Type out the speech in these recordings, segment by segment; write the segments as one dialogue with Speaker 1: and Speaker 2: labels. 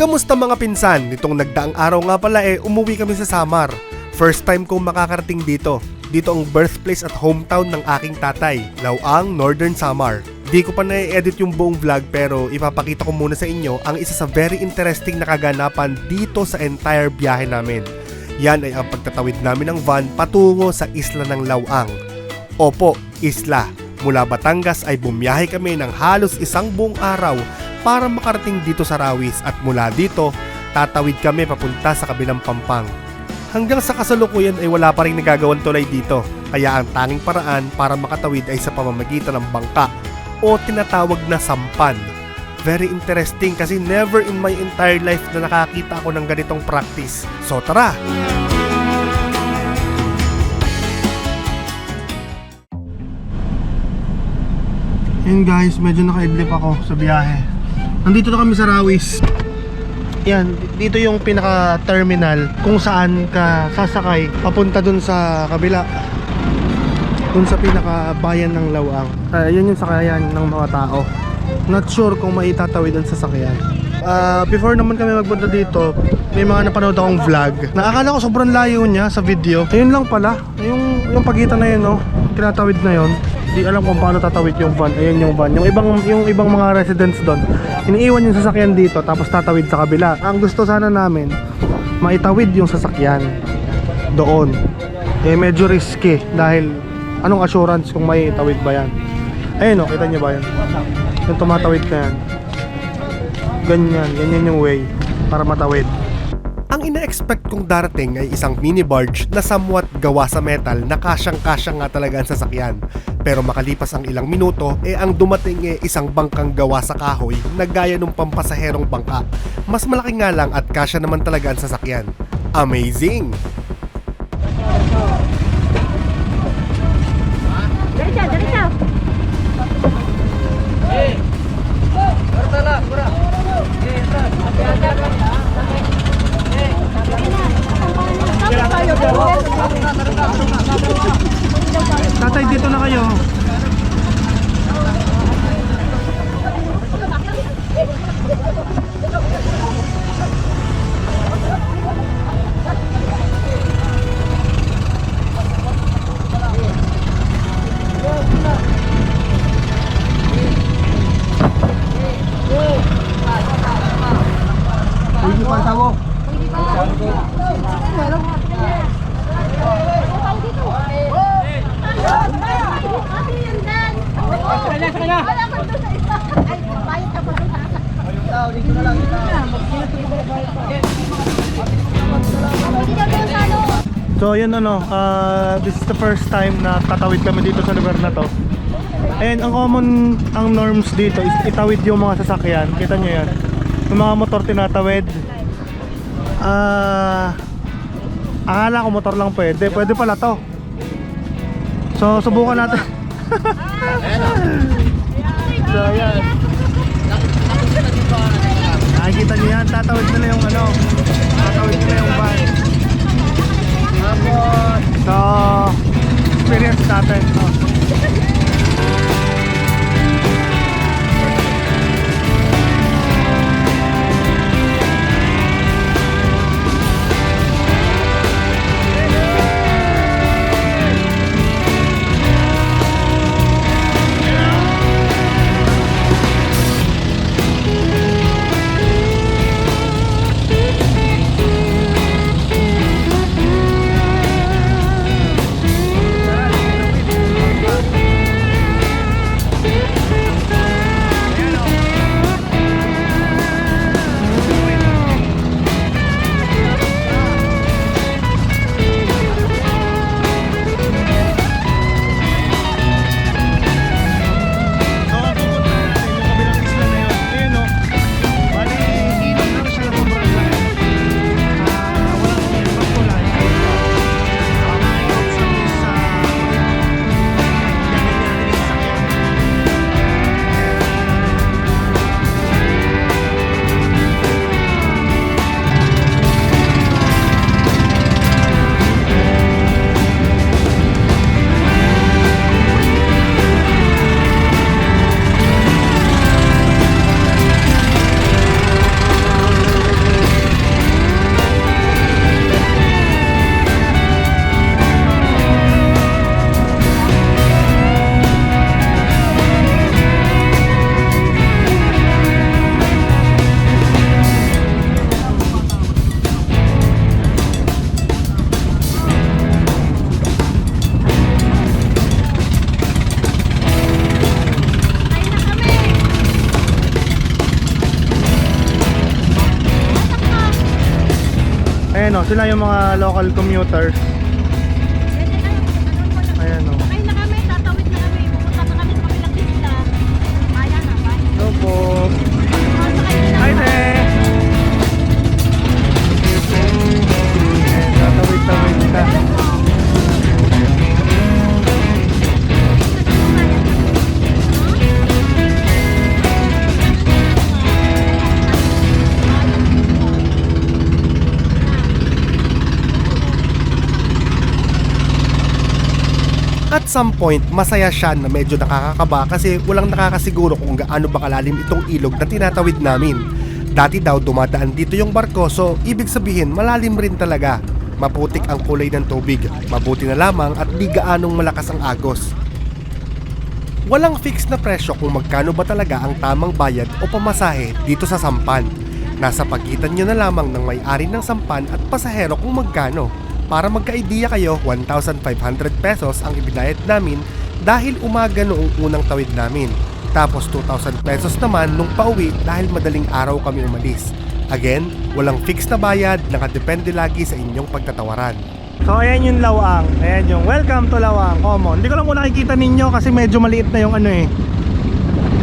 Speaker 1: Kamusta mga pinsan? Nitong nagdaang araw nga pala eh, umuwi kami sa Samar. First time kong makakarating dito. Dito ang birthplace at hometown ng aking tatay, Lauang, Northern Samar. Di ko pa na-edit yung buong vlog pero ipapakita ko muna sa inyo ang isa sa very interesting na kaganapan dito sa entire biyahe namin. Yan ay ang pagtatawid namin ng van patungo sa isla ng Lauang. Opo, isla. Mula Batangas ay bumiyahe kami ng halos isang buong araw para makarating dito sa Rawis at mula dito, tatawid kami papunta sa kabilang Pampang. Hanggang sa kasalukuyan ay wala pa rin nagagawang tulay dito, kaya ang tanging paraan para makatawid ay sa pamamagitan ng bangka o tinatawag na sampan. Very interesting kasi never in my entire life na nakakita ako ng ganitong practice. So tara! Yun guys, medyo nakaidlip ako sa biyahe. Nandito na kami sa Rawis. Yan, dito yung pinaka-terminal kung saan ka sasakay papunta dun sa kabila. Dun sa pinaka-bayan ng Lawang. Uh, yun yung sakayan ng mga tao. Not sure kung maitatawid ang sasakyan. Ah, before naman kami magpunta dito, may mga napanood akong vlog. Nakakala ko sobrang layo niya sa video. Ayun lang pala, yung, yung pagitan na yun, no? Tinatawid na yun. Di alam kung paano tatawid yung van. Ayun yung van. Yung ibang yung ibang mga residents doon, iniiwan yung sasakyan dito tapos tatawid sa kabila. Ang gusto sana namin, maitawid yung sasakyan doon. Eh medyo risky dahil anong assurance kung may itawid ba yan? Ayun o, kita niyo ba yan? Yung tumatawid na yan. Ganyan, ganyan yung way para matawid. Ina-expect kong darating ay isang mini barge na somewhat gawa sa metal na kasyang-kasya nga talaga ang sasakyan. Pero makalipas ang ilang minuto, eh ang dumating eh isang bangkang gawa sa kahoy na gaya ng pampasaherong bangka. Mas malaki nga lang at kasya naman talaga ang sasakyan. Amazing!
Speaker 2: Diretso, diretso.
Speaker 1: Tatay, dito na kayo. So yun ano, uh, this is the first time na tatawid kami dito sa lugar na to. And ang common, ang norms dito is itawid yung mga sasakyan. Kita nyo yan. Yung mga motor tinatawid. Ah, akala ko motor lang pwede. Pwede pala to. So subukan natin. so yan. Nakikita nyo yan, tatawid nila yung ano, tatawid nila yung van. So, experience natin. No? Ayan o, sila yung mga local commuters. Some point, masaya siya na medyo nakakakaba kasi walang nakakasiguro kung gaano ba kalalim itong ilog na tinatawid namin. Dati daw dumadaan dito yung barko so ibig sabihin malalim rin talaga. Maputik ang kulay ng tubig, mabuti na lamang at di gaanong malakas ang agos. Walang fix na presyo kung magkano ba talaga ang tamang bayad o pamasahe dito sa sampan. Nasa pagitan nyo na lamang ng may-ari ng sampan at pasahero kung magkano. Para magka-idea kayo, 1,500 pesos ang ibinayad namin dahil umaga noong unang tawid namin. Tapos 2,000 pesos naman nung pauwi dahil madaling araw kami umalis. Again, walang fix na bayad, nakadepende lagi sa inyong pagtatawaran. So ayan yung Lawang, ayan yung welcome to Lawang, common. Hindi ko lang kung nakikita ninyo kasi medyo maliit na yung ano eh.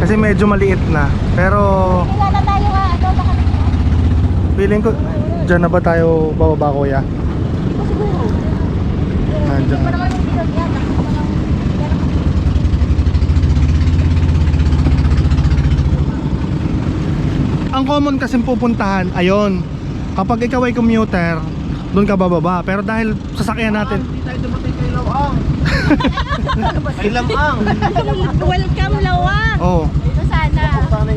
Speaker 1: Kasi medyo maliit na. Pero
Speaker 2: Kilala tayo nga, ano ba kami?
Speaker 1: feeling ko, dyan na ba tayo bababa kuya?
Speaker 2: Ito siguro.
Speaker 1: Nandiyan.
Speaker 2: Hindi ko naman yung bilog yan. Nakita ko lang.
Speaker 1: Ang common kasi pupuntahan, ayun. Kapag ikaw ay commuter, doon ka bababa. Pero dahil sasakyan natin,
Speaker 3: Hindi tayo dumating kay Lawang. Ay lamang.
Speaker 2: Welcome, Lawa.
Speaker 1: oh,
Speaker 2: Ito sana.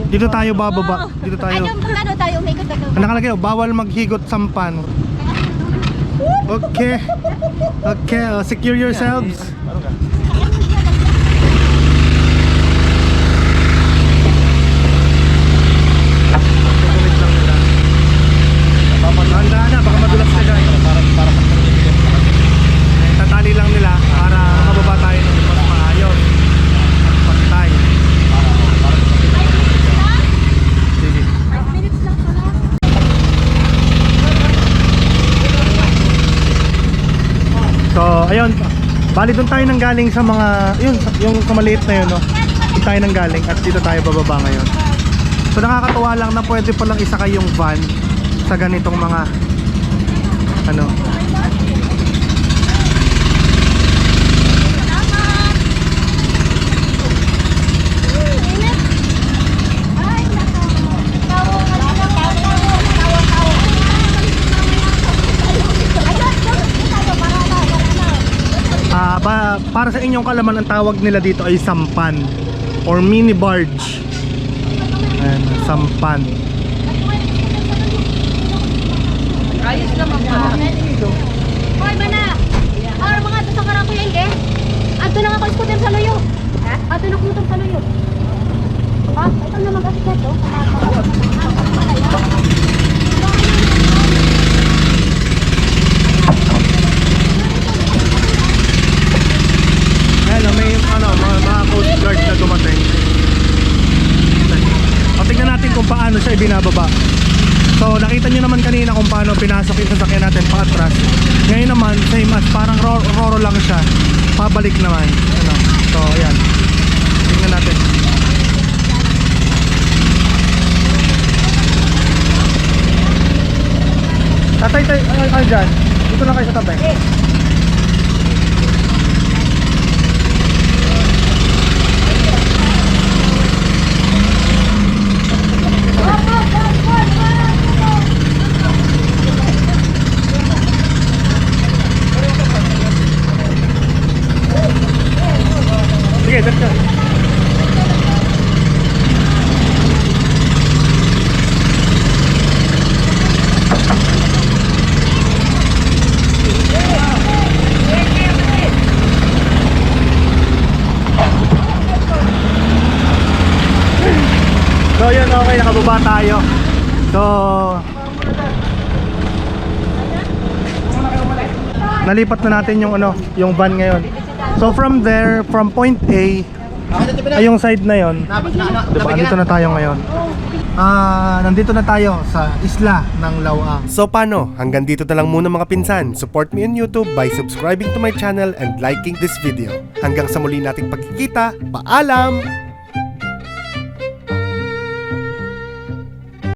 Speaker 1: dito tayo bababa. Dito tayo.
Speaker 2: Ayun, ano tayo, umikot na
Speaker 1: Ang nakalagay, oh, bawal maghigot sampan. Okay. Okay, oh, secure yourselves. So, ayun. Bali doon tayo nang galing sa mga, yun, yung sa maliit na yun, no? Doon tayo nang galing at dito tayo bababa ngayon. So, nakakatuwa lang na pwede palang isakay yung van sa ganitong mga, ano,
Speaker 2: Init. Ay, nako. Tawo ka na. Tawo, tawo. Tawo, tawo. Ayun, ayun. Tayo, para na, para na.
Speaker 1: Ah, ba, para sa inyong kalaman, ang tawag nila dito ay sampan or mini barge. Ayan, sampan.
Speaker 2: Ayos naman pa. Hoy, mana. Ar mga ato sa karako yan, eh. Ato na nga ako scooter sa luyo. Ha? Ato na kumotor sa luyo. Ha? Ito na.
Speaker 1: Ayan, oh, may ano, mga, mga coast guard na dumating. O, tingnan natin kung paano siya ibinababa. So, nakita nyo naman kanina kung paano pinasok yung sasakyan natin pa atras. Ngayon naman, same as parang ro- roro lang siya. Pabalik naman. Ano. So, ayan. Tingnan natin. Tatay, tay, ay, ay, dyan. Dito lang kayo sa tatay. Sige, dyan ka. So yun, nakababa tayo. So, nalipat na natin yung ano, yung van ngayon. So from there, from point A, ay yung side na yon, diba, andito na tayo ngayon. Ah, nandito na tayo sa isla ng Lawang.
Speaker 4: So paano? Hanggang dito na lang muna mga pinsan. Support me on YouTube by subscribing to my channel and liking this video. Hanggang sa muli nating pagkikita, paalam!